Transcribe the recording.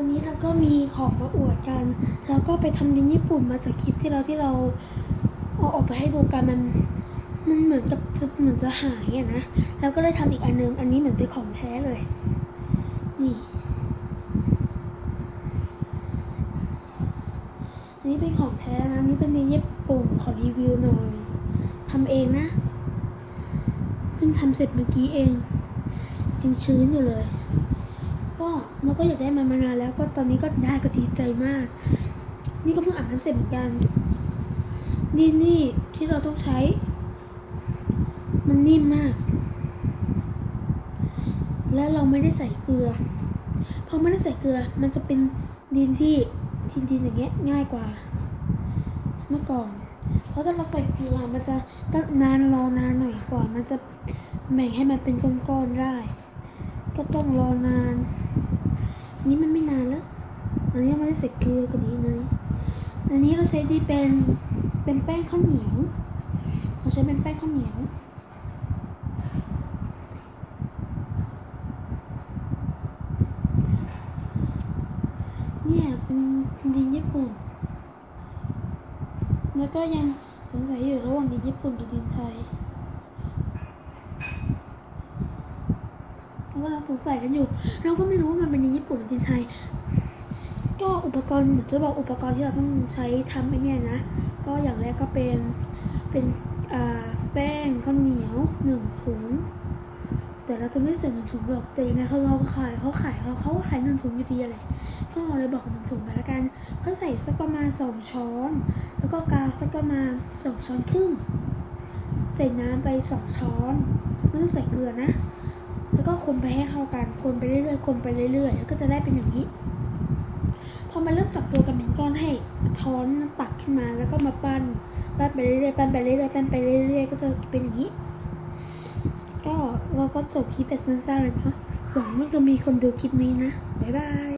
วันนี้เราก็มีของมาอวดกัน แล้วก็ไปทำดินญี่ปุ่นมาจากคลิปที่เราที่เราเอาออกไปให้ดูกันมันมันเหมือนกับเหมือนจะหายอะนะแล้วก็เลยทำอีกอันนึงอันนี้เหมือนเป็นของแท้เลย นี่นนี้เป็นของแท้นะนี่เป็นดินญี่ปุ่นขอรีวิวหน่อยทำเองนะเพิ่งทำเสร็จเมื่อกี้เองยังชื้นอยู่เลย ก็มันก็อยากได้มันมานานแล้ว ตอนนี้ก็ได้ก็ดีใจมาก นี่ก็เพิ่งอาบน้ำเสร็จเหมือนกันนี่นี่ที่เราต้องใช้ มันนิ่มมาก แล้วเราไม่ได้ใส่เกลือพอไม่ได้ใส่เกลือ มันจะเป็นดินที่ดินดินอย่างเงี้ยง่ายกว่า เมื่อก่อน เพราะถ้าเราใส่เกลือมันจะต้องนานรอนานหน่อยก่อน มันจะแบ่งให้มันเป็นก้อนๆได้ ก็ต้องรอนาน นี่มันไม่นานแล้ว อันนี้ไม่ได้ใส่เกลือกว่านี้เลยอันนี้เราใช้ที่เป็นเป็นแป้งข้าวเหนียวเราใช้เป็นแป้งข้าวเหนียวเนี่ยเป็นดินญี่ปุ่น แล้วก็ยังสงสัยอยู่ระหว่างดินญี่ปุ่นกับดินไทย ราก็สงสัยกันอยู่ เราก็ไม่รู้ว่ามันเป็นญี่ปุ่นหรือไทย ก็อุปกรณ์จะบอกอุปกรณ์ที่เราต้องใช้ทำไอ้เนี่ยนะ ก็อย่างแรกก็เป็นเป็นแป้งข้าวเหนียวหนึ่งถุงแต่เราจะไม่ใส่หนึ่งถุงหรอกแต่ยังไงเขาเราขายเขาขายเขาเขาขายหนึ่งถุงอยู่ดีอะไรก็เลยบอกหนึ่งถุงไปแล้วกันเขาใส่สักประมาณสองช้อน แล้วก็กาสักประมาณสองช้อนครึ่งใส่น้ำไปสองช้อนไม่ต้องใส่เกลือนะ แล้วก็คนไปให้เข้ากัน คนไปเรื่อยๆ คนไปเรื่อยๆแล้วก็จะได้เป็นอย่างนี้ พอมันเริ่มจับตัวกันเป็นก้อนให้ท้อนตักขึ้นมา แล้วก็มาปั้น ปั้นไปเรื่อยๆ ปั้นไปเรื่อยๆ ปั้นไปเรื่อยๆ ก็จะเป็นอย่างนี้ ก็เราก็จบคลิปแบบสั้นๆเลยนะคะหวังว่าจะมีคนดูคลิปนี้นะ บ๊ายบาย